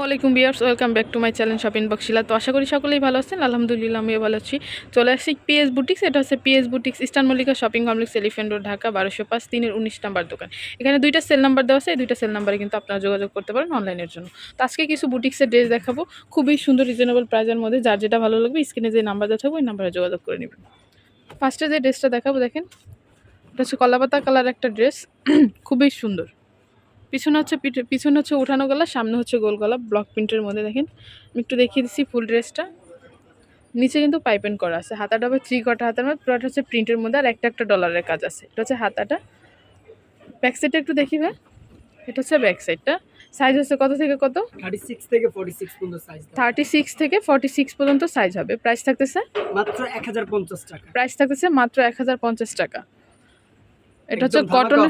ওয়ালাইকুম বিয়ার্স welcome back to my channel shopping বক্সিলা তো আশা করি সকলেই ভালো আছেন। আলহামদুলিল্লাহ, আমিও ভালো আছি। চলে আসছি পিএস বুটিক্স এটা হচ্ছে PS boutiques eastern Mallika shopping complex elephant road Dhaka বারোশো পাঁচ, তিনের উনিশ নাম্বার দোকান। এখানে দুইটা সেল নাম্বার দেওয়া আছে, এই দুইটা সেল নাম্বারে কিন্তু আপনারা যোগাযোগ করতে পারেন অনলাইনের জন্য। তো আজকে কিছু বুটিক্সের ড্রেস দেখাবো। খুবই সুন্দর রিজনেবল প্রাইজের মধ্যে। যার যেটা ভালো লাগবে স্ক্রিনে যে নাম্বার দেওয়া থাকবে, ওই নাম্বারে যোগাযোগ করে নেবেন। ফার্স্টে যে ড্রেসটা দেখাবো, দেখেন। এটা হচ্ছে কলাপাতা কালার একটা ড্রেস খুবই সুন্দর। পিছনে হচ্ছে পিছনে হচ্ছে উঠানো গলা সামনে হচ্ছে গোল গলা ব্লক প্রিন্টের মধ্যে দেখেন। আমি একটু দেখিয়ে দিচ্ছি ফুল ড্রেসটা নিচে কিন্তু পাইপেন করা আছে। হাতাটা হবে থ্রি কটা হাতার মধ্যে পুরোটা হচ্ছে প্রিন্টের মধ্যে আর একটা একটা ডলারের কাজ আছে। এটা হচ্ছে হাতাটা। ব্যাক সাইডটা একটু দেখি ভাই। এটা হচ্ছে ব্যাক সাইডটা সাইজ হচ্ছে কত থেকে কত? থার্টি সিক্স থেকে ফর্টি সিক্স পর্যন্ত সাইজ থার্টি সিক্স থেকে ফর্টি সিক্স পর্যন্ত সাইজ হবে। প্রাইস থাকতেছে? মাত্র এক হাজার পঞ্চাশ টাকা। প্রাইস থাকতেছে মাত্র এক হাজার পঞ্চাশ টাকা। এটা হচ্ছে ধামাকা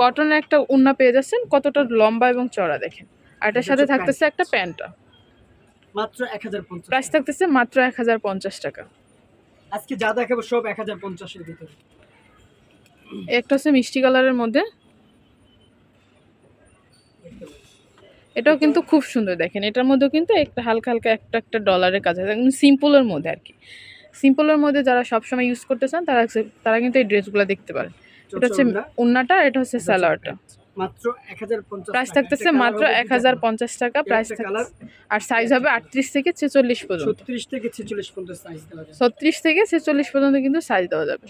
কটনের একটা উন্না পেয়ে যাচ্ছেন কতটা লম্বা এবং চড়া দেখেন। আর এটার সাথে থাকতেছে একটা প্যান্টটা। মাত্র এক হাজার পঞ্চাশ প্রাইস থাকতেছে মাত্র এক হাজার পঞ্চাশ টাকা। আজকে যা দেখাবো সব এক হাজার পঞ্চাশের ভিতরে। একটা হচ্ছে মিষ্টি কালারের মধ্যে। এটাও কিন্তু খুব সুন্দর দেখেন। এটার মধ্যে কিন্তু একটা হালকা হালকা একটা একটা ডলারের কাজ আছে একদম সিম্পলের মধ্যে আর কি। সিম্পলের মধ্যে যারা সবসময় ইউজ করতে চান তারা তারা কিন্তু এই ড্রেসগুলো দেখতে পারেন। এটা হচ্ছে উন্নাটা এটা হচ্ছে স্যালোয়ারটা মাত্র প্রাইস থাকতেছে মাত্র এক হাজার পঞ্চাশ টাকা প্রাইস আর সাইজ হবে আটত্রিশ থেকে ছেচল্লিশ পর্যন্ত। ছত্রিশ থেকে ছেচল্লিশ পর্যন্ত সাইজ দেওয়া যাবে। ছত্রিশ থেকে ছেচল্লিশ পর্যন্ত কিন্তু সাইজ দেওয়া যাবে।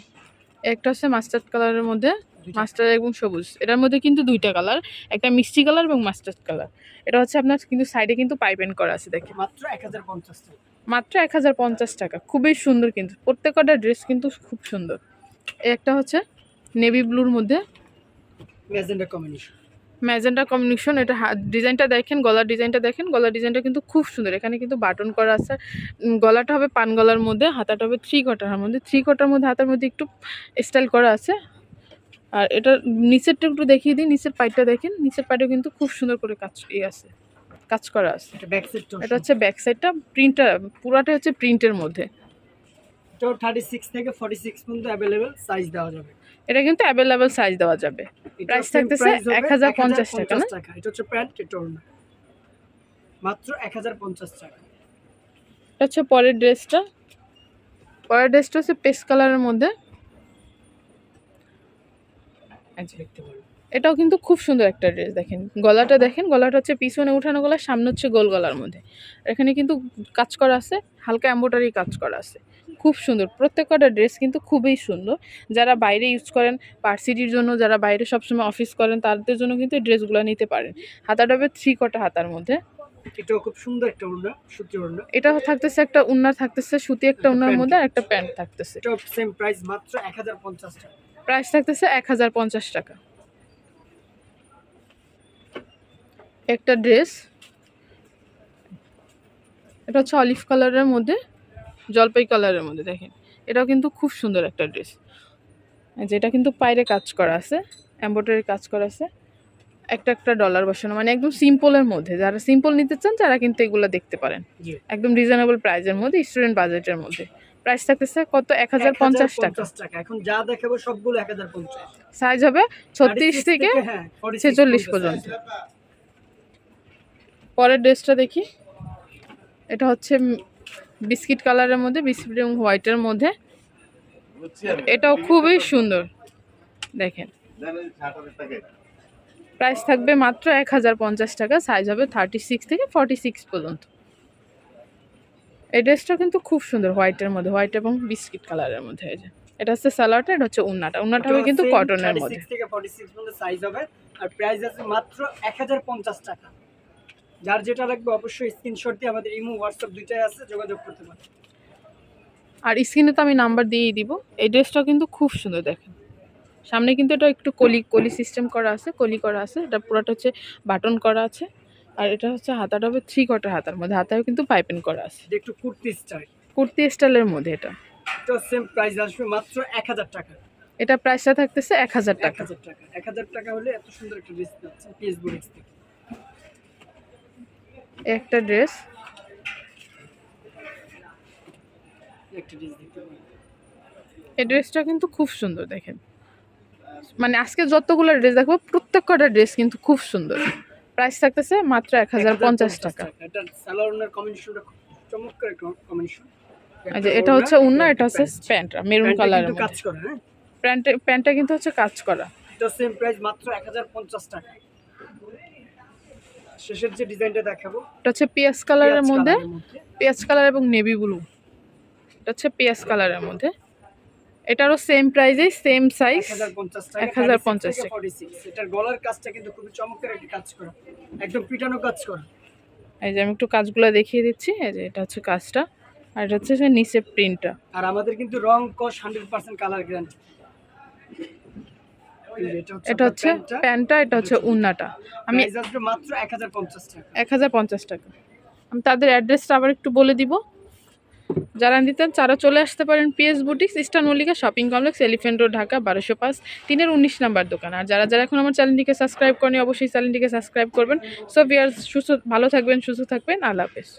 একটা হচ্ছে মাস্টার্ড কালারের মধ্যে দুইটা। মাস্টার এবং সবুজ। এটার মধ্যে কিন্তু দুইটা কালার একটা মিষ্টি কালার এবং মাস্টার্ড কালার এটা হচ্ছে আপনার কিন্তু সাইডে কিন্তু পাইপেন করা আছে দেখেন। মাত্র এক হাজার পঞ্চাশ টাকা। মাত্র এক হাজার পঞ্চাশ টাকা। খুবই সুন্দর কিন্তু। প্রত্যেকটা ড্রেস কিন্তু খুব সুন্দর। একটা হচ্ছে নেভি ব্লুর মধ্যে? ম্যাজেন্ডা কম্বিনেশন এটা ডিজাইনটা দেখেন গলার ডিজাইনটা দেখেন। গলার ডিজাইনটা কিন্তু খুব সুন্দর। এখানে কিন্তু বাটন করা আছে। গলাটা হবে পান গলার মধ্যে হাতাটা হবে থ্রি কটার মধ্যে। থ্রি কটার মধ্যে হাতার মধ্যে একটু স্টাইল করা আছে। আর এটা নিচেরটা একটু দেখিয়ে দিই নিচের পাইটটা দেখেন। নিচের পাইটে কিন্তু খুব সুন্দর করে কাজ ইয়ে আছে কাজ করা আছে। এটা ব্যাক সাইড এটা হচ্ছে ব্যাক সাইডটা প্রিন্টার পুরাটা হচ্ছে প্রিন্টের মধ্যে। এটাও থার্টি সিক্স থেকে ফর্টি সিক্স পর্যন্ত অ্যাভেলেবেল সাইজ দেওয়া যাবে। এটা কিন্তু অ্যাভেলেবেল সাইজ দেওয়া যাবে। প্রাইস থাকতেছে এক হাজার পঞ্চাশ টাকা, টাকা। এটা হচ্ছে প্যান্ট এটা মাত্র এক হাজার পঞ্চাশ টাকা। এটা হচ্ছে পরের ড্রেসটা পরের ড্রেসটা হচ্ছে পেস্ট কালারের মধ্যে। দেখতে এটাও কিন্তু খুব সুন্দর একটা ড্রেস দেখেন। গলাটা দেখেন গলাটা হচ্ছে পিছনে উঠানো গলা সামনে হচ্ছে গোল গলার মধ্যে। এখানে কিন্তু কাজ করা আছে হালকা এম্বোটারি কাজ করা আছে। খুব সুন্দর প্রত্যেকটা ড্রেস কিন্তু খুবই সুন্দর। যারা বাইরে ইউজ করেন পার্সিটির জন্য যারা বাইরে সবসময় অফিস করেন তাদের জন্য কিন্তু ড্রেসগুলো নিতে পারেন। হাতাটা হবে থ্রি কটা হাতার মধ্যে। এটাও খুব সুন্দর একটা সুতি এটা থাকতেছে একটা উন্নার থাকতেছে সুতি একটা উন্নার মধ্যে আর একটা প্যান্ট থাকতেছে। সেম প্রাইস মাত্র টাকা। প্রাইস থাকতেছে এক হাজার পঞ্চাশ টাকা। একটা ড্রেস। এটা হচ্ছে অলিভ কালারের মধ্যে জলপাই কালারের মধ্যে দেখেন। এটাও কিন্তু খুব সুন্দর একটা ড্রেস। যেটা কিন্তু পায়রে কাজ করা আছে এম্ব্রয়ডারি কাজ করা আছে। একটা একটা ডলার বসানো মানে একদম সিম্পলের মধ্যে। যারা সিম্পল নিতে চান তারা কিন্তু এগুলো দেখতে পারেন। একদম রিজনেবল প্রাইসের মধ্যে স্টুডেন্ট বাজেটের মধ্যে। প্রাইস থাকতেছে কত? এক হাজার পঞ্চাশ টাকা। এখন যা দেখাবো সবগুলো এক হাজার পঞ্চাশ। সাইজ হবে ছত্রিশ থেকে হ্যাঁ 46 ছেচল্লিশ পর্যন্ত পরের ড্রেসটা দেখি। এটা হচ্ছে বিস্কিট কালারের মধ্যে বিস্কিট এবং হোয়াইটের মধ্যে। এটাও খুবই সুন্দর। দেখেন। প্রাইস থাকবে মাত্র এক হাজার পঞ্চাশ টাকা সাইজ হবে থার্টি সিক্স থেকে ফর্টি সিক্স পর্যন্ত। এই ড্রেসটা কিন্তু খুব সুন্দর হোয়াইটের মধ্যে হোয়াইট এবং বিস্কিট কালারের মধ্যে এটা হচ্ছে সালোয়ারটা এটা হচ্ছে উন্নাটা। উন্নাটা হবে কিন্তু কটনের 36 মধ্যে। থেকে 46 পর্যন্ত সাইজ হবে আর প্রাইস আছে মাত্র 1050 টাকা। যার যেটা লাগবে অবশ্যই স্ক্রিনশট দিয়ে আমাদের ইমো হোয়াটসঅ্যাপ দুইটাই আছে যোগাযোগ করতে পারেন আর স্ক্রিনে তো আমি নাম্বার দিয়েই দিব। এই ড্রেসটাও কিন্তু খুব সুন্দর দেখেন। সামনে কিন্তু এটা একটু কলি কলি সিস্টেম করা আছে কলি করা আছে। এটা পুরোটা হচ্ছে বাটন করা আছে। আর এটা হচ্ছে হাতাটা হবে থ্রি কটার হাতার মধ্যে। হাতায় কিন্তু পাইপেন করা আছে। একটু কুর্তি স্টাইল কুর্তি স্টাইলের মধ্যে এটা। এটা সেম প্রাইস আসবে মাত্র 1000 টাকা। এটা প্রাইসটা থাকতেছে এক হাজার টাকা। 1000 টাকা। 1000 টাকা হলে এত সুন্দর একটা ড্রেস পাচ্ছেন পিএস বুটিক্স থেকে। একটা ড্রেস একটা ড্রেস দেখতে এই ড্রেসটা কিন্তু খুব সুন্দর দেখেন। মানে আজকে যতগুলো ড্রেস দেখব প্রত্যেক কটা ড্রেস কিন্তু খুব সুন্দর। প্রাইস থাকতেছে মাত্র এক হাজার পঞ্চাশ টাকা। যে এটা হচ্ছে উন্না এটা হচ্ছে প্যান্ট মেরুন কালারের কিন্তু কাজ মধ্যে করে হ্যাঁ? প্যান্টে প্যান্টটা কিন্তু হচ্ছে কাজ করা। এটা সেম প্রাইস মাত্র এক হাজার পঞ্চাশ টাকা। শেষের যে ডিজাইনটা দেখাবো এটা হচ্ছে পিয়াজ কালারের পেঁয়াজ মধ্যে কালারের মধ্যে। পেঁয়াজ কালার এবং নেভি ব্লু এটা হচ্ছে পেঁয়াজ কালারের মধ্যে। এটারও সেম প্রাইজে সেম সাইজ 1050 টাকা 1050 থেকে 46 এটার গলার কাজটা কিন্তু খুবই চমৎকার একটা কাজ করা। একদম পিটানো কাজ করা। এই যে আমি একটু কাজগুলো দেখিয়ে দিচ্ছি। এই যে এটা হচ্ছে কাজটা। আর এটা হচ্ছে নিচে প্রিন্টটা আর আমাদের কিন্তু রং কস 100% কালার গ্যারান্টি এটা হচ্ছে প্যান্টটা এটা হচ্ছে উন্নাটা। আমি প্রাইস আসবে মাত্র 1050 টাকা। এক হাজার পঞ্চাশ টাকা। আমি তাদের অ্যাড্রেসটা আবার একটু বলে দিব। যারা নিতেন, তারা চলে আসতে পারেন PS boutiques eastern Mallika shopping complex elephant road Dhaka বারোশো পাঁচ, তিনের উনিশ নাম্বার দোকান। আর যারা যারা এখন আমার চ্যানেলটিকে সাবস্ক্রাইব করেনি অবশ্যই চ্যানেলটিকে সাবস্ক্রাইব করবেন। সো বিয়ার সুস্থ, ভালো থাকবেন, সুস্থ থাকবেন। আল্লাহ হাফেজ।